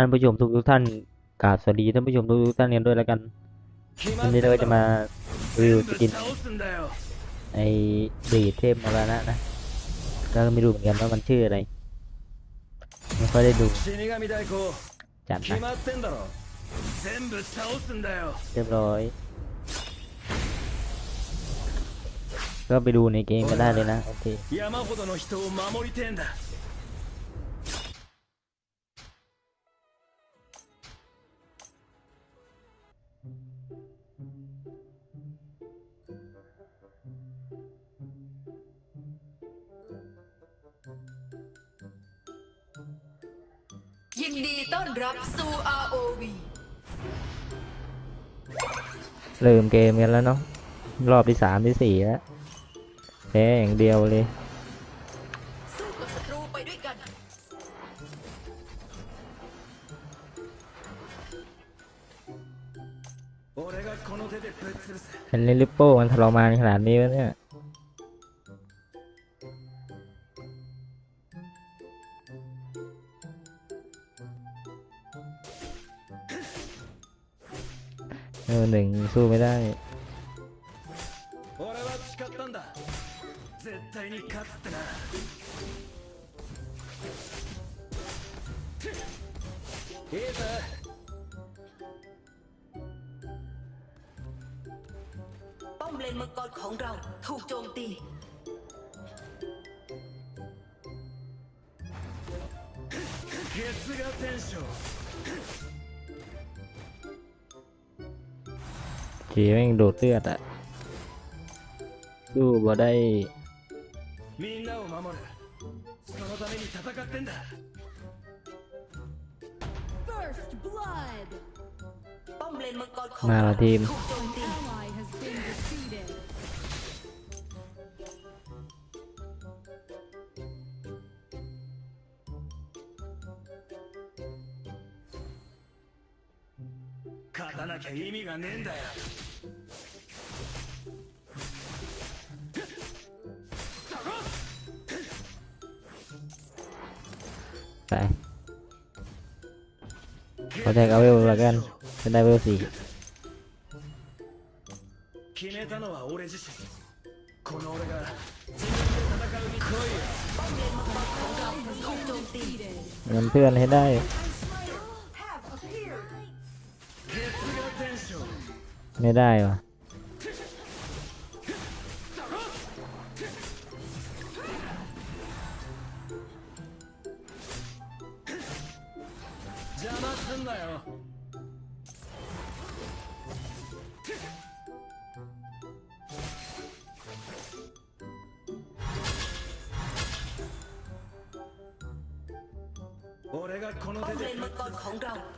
านผู้ชมทุกทุกท่านกราบสวัสดีท่านผู้ชมทุกทุกท่านเรียนด้วยแล้วกันวันนี้เราจะมารีวิวสกินไอ้บีเทพมรณะนะก็ไม่รู้เหมือนกันว่ามันชื่ออะไรไม่ค่อยได้ดูจัดนะเรียบร้อย ก็ไปดูในเกมก็ได้เลยนะโอเค ยินดีต้อนรับสู่ ROV เริ่มเกมกันแล้วเนาะรอบที่สามที่สี่แล้วแพ้อย่างเดียวเลย สู้กับศัตรูไปด้วยกัน 俺がこの手でぶっ潰す เห็นลิลิปโป้มันทรมานขนาดนี้วะเนี่ย เออหนึ่งสู้ไม่ได้ 俺は誓ったんだ絶対に勝つってないいぜ ป้อมเลนมังกรของเราถูกโจมตี 月が天章 เกแม่งโดดเลือดอะดูบ่ได้มาละทีม 勝たなきゃ意味がねえんだよ Tại Có thể có will là cái anh Trên đây will gì 決めたのは俺自身この俺が自分で戦うに来いよ Ngắm thuyền thế đây ไม่ได้วะ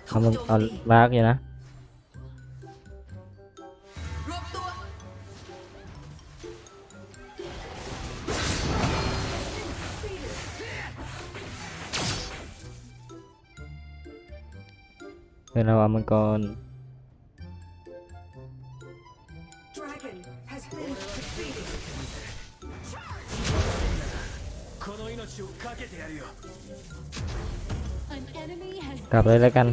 เอาเอาลากอยู่นะ เป็นอวามังกรกลับเลยแล้วกัน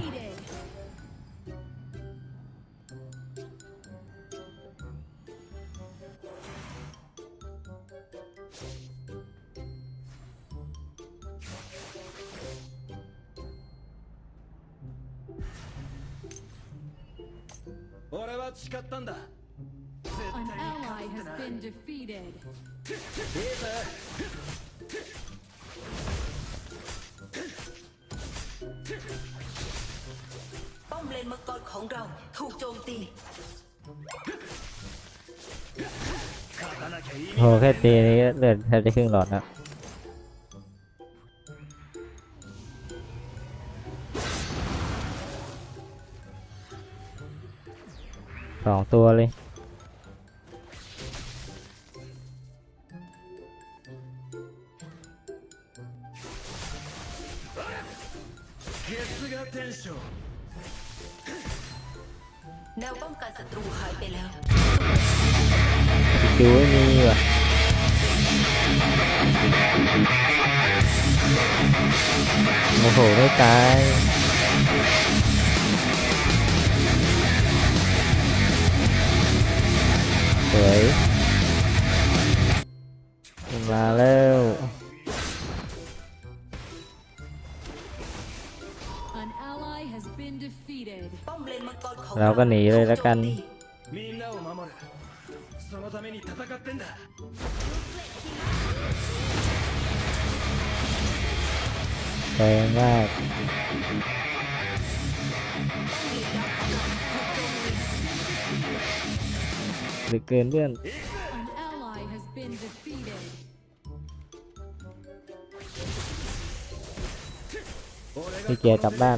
นมังกรของเราถูกโจมตี 勝たなきゃ意味 โหแค่ตีนี้ก็เลือดแทบจะครึ่งหลอดแล้วสองตัวเลย 月が天章 แนวป้องกันศัตรูหายไปแล้ว ดูไม่มีว่ะโอ้โห ไม่ตายสวย เราก็หนีเลยแล้วกันแรงมากหรือเกินเพื่อนพี่เกียร์กลับบ้าน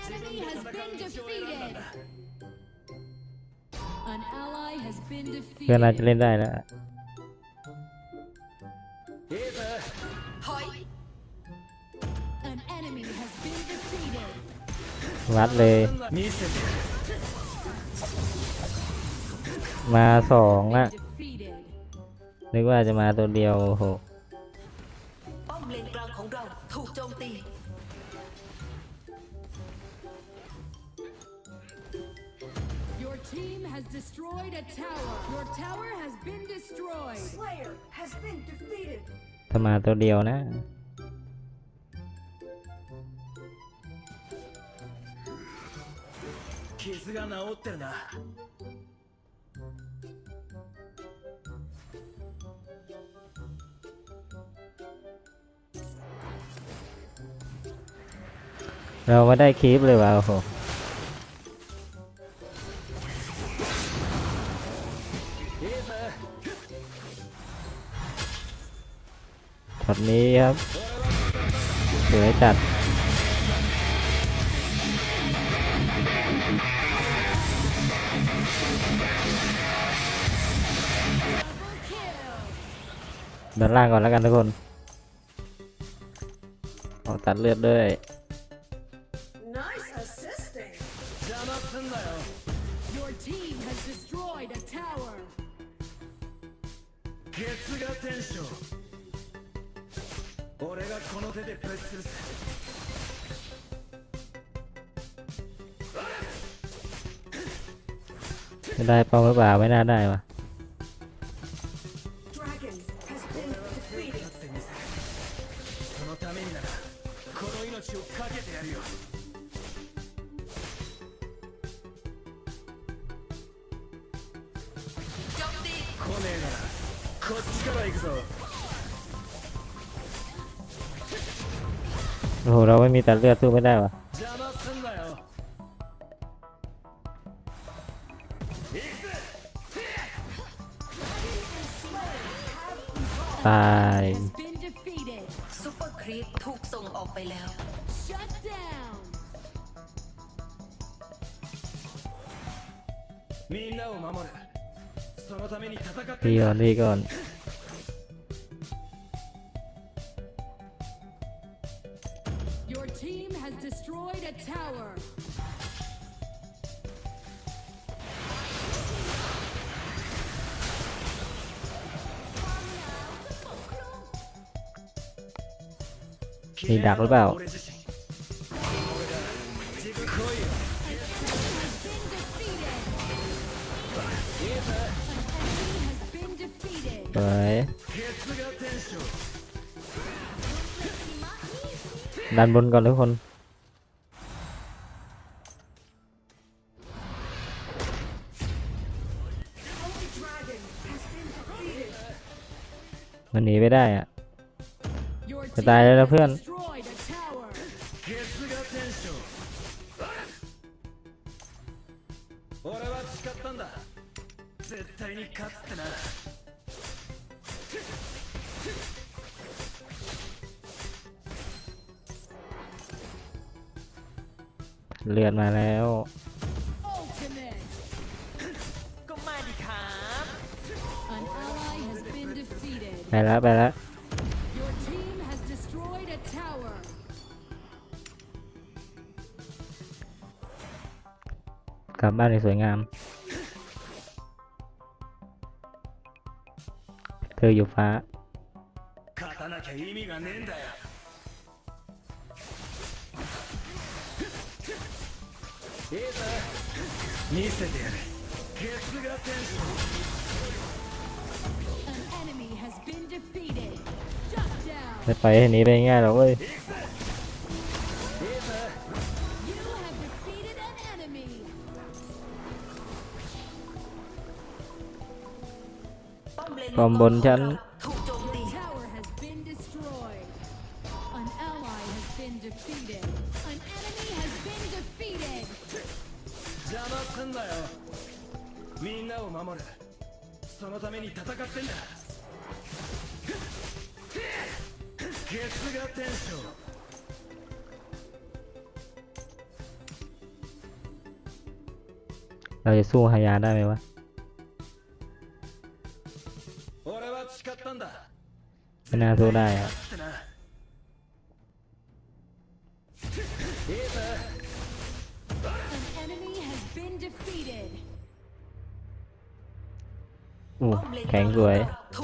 enemy has been 道を選んだん defeated. だ An ally has been เพื่อนน่าจะ defeated. เล่นได้แล้ว いいぜ ถอย An enemy has been defeated. วัดเลย 見せて มาสองละ Defeated. นึกว่าจะมาตัวเดียวโอ้โห ป้อมเลนกลางของเราถูกโจมตี has destroyed a tower. Your tower has been destroyed. Slayer has been defeated ถ้ามาตัวเดียวนะ 傷が治ってるな เรามาได้คลิปเลยว่ะโอ้โห ช็อตนี้ครับสวยจัดด้านล่างก่อนแล้วกันทุกคนออกตัดเลือดด้วย 手でぶっ潰す จะได้เป้าหรือเปล่าไม่น่าได้ว่ะ อ้โห เราไม่มีตัดเลือดสู้ไม่ได้ว่ะ 邪魔すんなよ行くぜ ตาย Has been defeated. ซุปเปอร์ครีปถูกส่งออกไปแล้ว Shut down. みんなを守るそのために戦って พี่ ん ก่อ だ น มีดักหรือเปล่า ไปดันบนก่อนทุกคน มันหนีไปได้อะจะตายแล้วเพื่อน ดมาแล้ว Ultimate. ก็มาดิครับ An ally has been defeated. ไปแล้วไปแล้ว Your team has destroyed a tower. กลับบ้านอย่างสวยงาม เธออยู่ฟ้า 見せてやるケツが天使 An enemy has been defeated. Shut down. ไม่ไปให้หนีไปง่ายหรอกเว้ย You have defeated an enemy. ป้อมเลน ป้อมบนฉัน みんなを守るそのために戦ってんだケツが天使 เราจะสู้ฮายาได้ไหมวะ 俺は誓ったんだ ไม่น่าสู้ได้อะ อู้ป้อมเลนแข็งสวยถู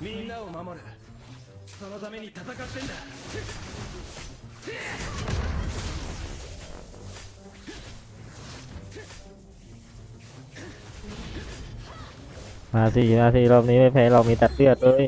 みんなを守るそのために戦ってんだ มาสิมาสิรอบนี้ไม่แพ้เรามีตัดเลือดเลย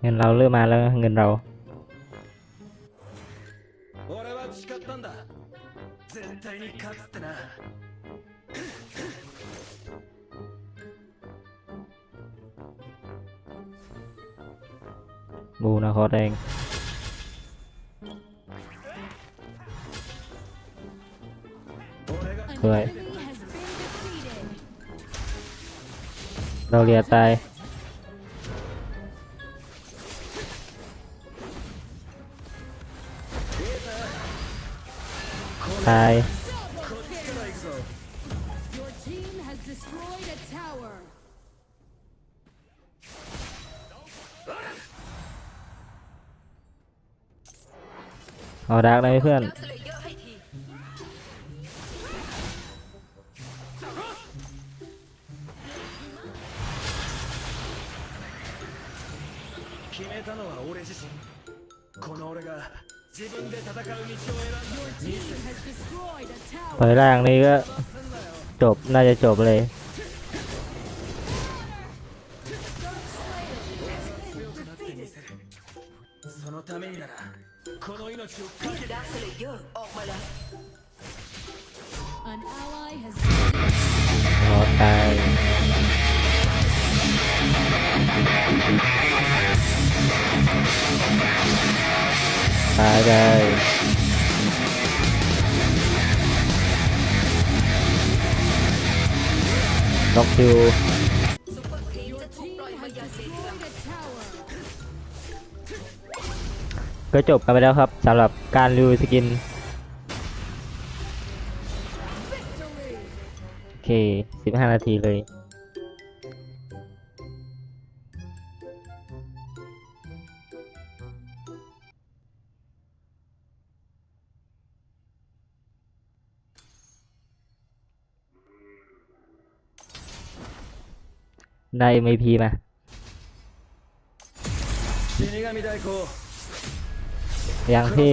เงินเราเลือกมาแล้วเงินเราบูนะคอแดงสวย เราเรียตายตายเอาดักเลยเพื่อน 決めたのは俺自身この俺が自分で戦う道を選んだ Team has destroyed a ถอย tower. ล่างนี่ก็จบ น่าจะจบเลย ยังเหลือ destroyed a tower. ก็จบกันไปแล้วครับสำหรับการรีวิวสกินสิบห้านาทีเลย ได้ MVP มายังที่